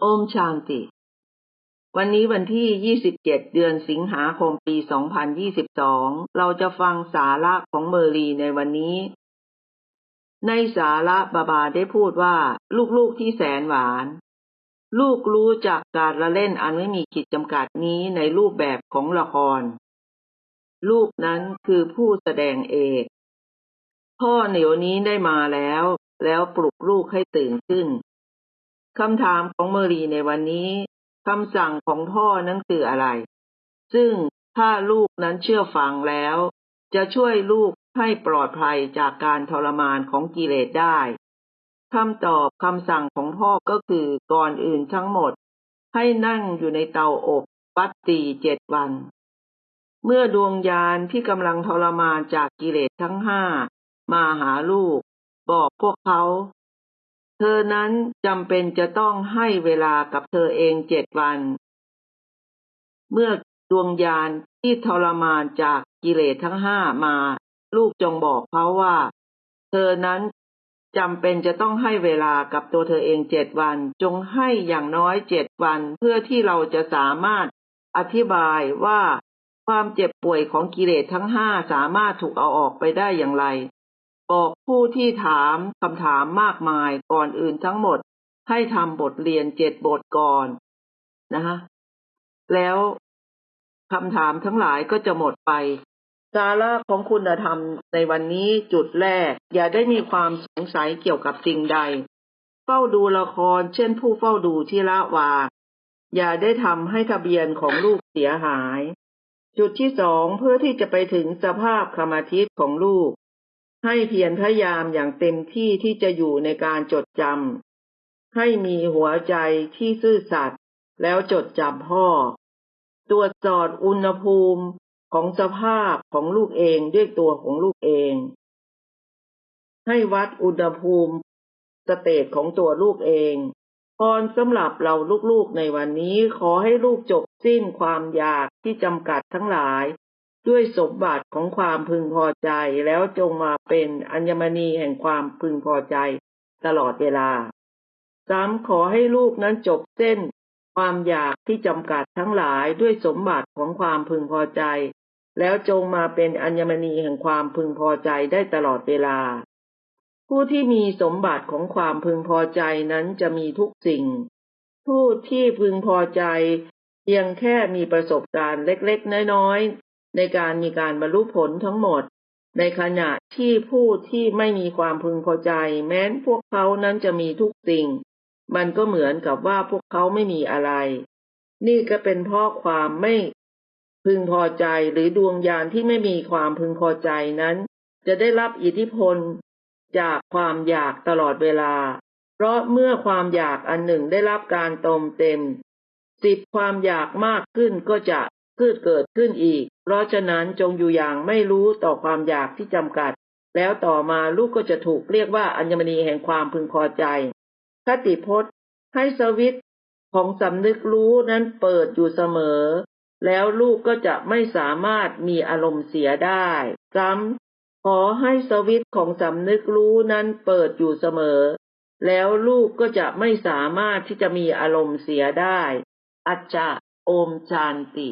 โอมชานติ วันนี้วันที่ 27 เดือนสิงหาคมปี 2022 เราจะฟังสาระของเมอรีในวันนี้ ในสาระบาบาได้พูดว่า ลูกๆที่แสนหวาน ลูกรู้จักการละเล่นอันไม่มีขีดจำกัดนี้ในรูปแบบของละคร ลูกนั้นคือผู้แสดงเอกพ่อเหนียวนี้ได้มาแล้ว แล้วปลุกลูกให้ตื่นขึ้น คำถามของเมอรีในวันนี้คำสั่งของพ่อนั้นคืออะไร ซึ่งถ้าลูกนั้นเชื่อฟังแล้ว จะช่วยลูกให้ปลอดภัยจากการทรมานของกิเลสได้คำตอบคำสั่งของพ่อก็คือก่อนอื่นทั้งหมด ให้นั่งอยู่ในเตาอบปัตตีเจ็ดวัน เมื่อดวงยานที่กำลังทรมานจากกิเลสทั้งห้ามาหาลูก บอกพวกเขา อนั้นจำเป็นจะต้องให้เวลากับเธอเองเจ็ดวัน เมื่อดวงญาณที่ทรมานจากกิเลสทั้งห้ามา ลูกจงบอกเขาว่า เธอนั้นจำเป็นจะต้องให้เวลากับตัวเธอเองเจ็ดวัน จงให้อย่างน้อยเจ็ดวันเพื่อที่เราจะสามารถอธิบายว่าความเจ็บป่วยของกิเลสทั้งห้าสามารถถูกเอาออกไปได้อย่างไร บอกผู้ที่ถามคำถามมากมายก่อนอื่นทั้งหมด ให้ทำบทเรียนเจ็ดบทก่อนนะคะแล้วคำถามทั้งหลายก็จะหมดไป สาระของคุณธรรมในวันนี้จุดแรก อย่าได้มีความสงสัยเกี่ยวกับสิ่งใด เฝ้าดูละคร เช่นผู้เฝ้าดูที่ละวาอย่าได้ทำให้ทะเบียนของลูกเสียหาย จุดที่สองเพื่อที่จะไปถึงสภาพคมาทิตของลูก ให้เพียรพยายามอย่างเต็มที่ที่จะอยู่ในการจดจำให้มีหัวใจที่ซื่อสัตย์แล้วจดจำพ่อ ตรวจสอบอุณหภูมิของสภาพของลูกเองด้วยตัวของลูกเอง ให้วัดอุณหภูมิสเตตของตัวลูกเองพรสำหรับเราลูกๆในวันนี้ขอให้ลูกจบสิ้นความอยากที่จำกัดทั้งหลาย ด้วยสมบัติของความพึงพอใจแล้วจงมาเป็นอัญมณีแห่งความพึงพอใจตลอดเวลาสามขอให้ลูกนั้นจบเส้น ความอยากที่จำกัดทั้งหลายด้วยสมบัติของความพึงพอใจ แล้วจงมาเป็นอัญมณีแห่งความพึงพอใจได้ตลอดเวลา ผู้ที่มีสมบัติของความพึงพอใจนั้นจะมีทุกสิ่ง ผู้ที่พึงพอใจเพียงแค่มีประสบการณ์เล็กๆ น้อย ในการมีการบรรลุผลทั้งหมด ในขณะที่ผู้ที่ไม่มีความพึงพอใจ แม้นพวกเขานั้นจะมีทุกสิ่ง มันก็เหมือนกับว่าพวกเขาไม่มีอะไร นี่ก็เป็นเพราะความไม่พึงพอใจหรือดวงญาณที่ไม่มีความพึงพอใจนั้น จะได้รับอิทธิพลจากความอยากตลอดเวลา เพราะเมื่อความอยากอันหนึ่งได้รับการตมเต็มสิบความอยากมากขึ้นก็จะพืชเกิดขึ้นอีก เพราะฉะนั้นจงอยู่อย่างไม่รู้ต่อความอยากที่จำกัด แล้วต่อมาลูกก็จะถูกเรียกว่าอัญมณีแห่งความพึงพอใจ คติพจน์ ให้สวิตของสำนึกรู้นั้นเปิดอยู่เสมอ แล้วลูกก็จะไม่สามารถมีอารมณ์เสียได้ ซ้ำขอให้สวิตของสำนึกรู้นั้นเปิดอยู่เสมอ แล้วลูกก็จะไม่สามารถที่จะมีอารมณ์เสียได้ อัจจะโอมจานติ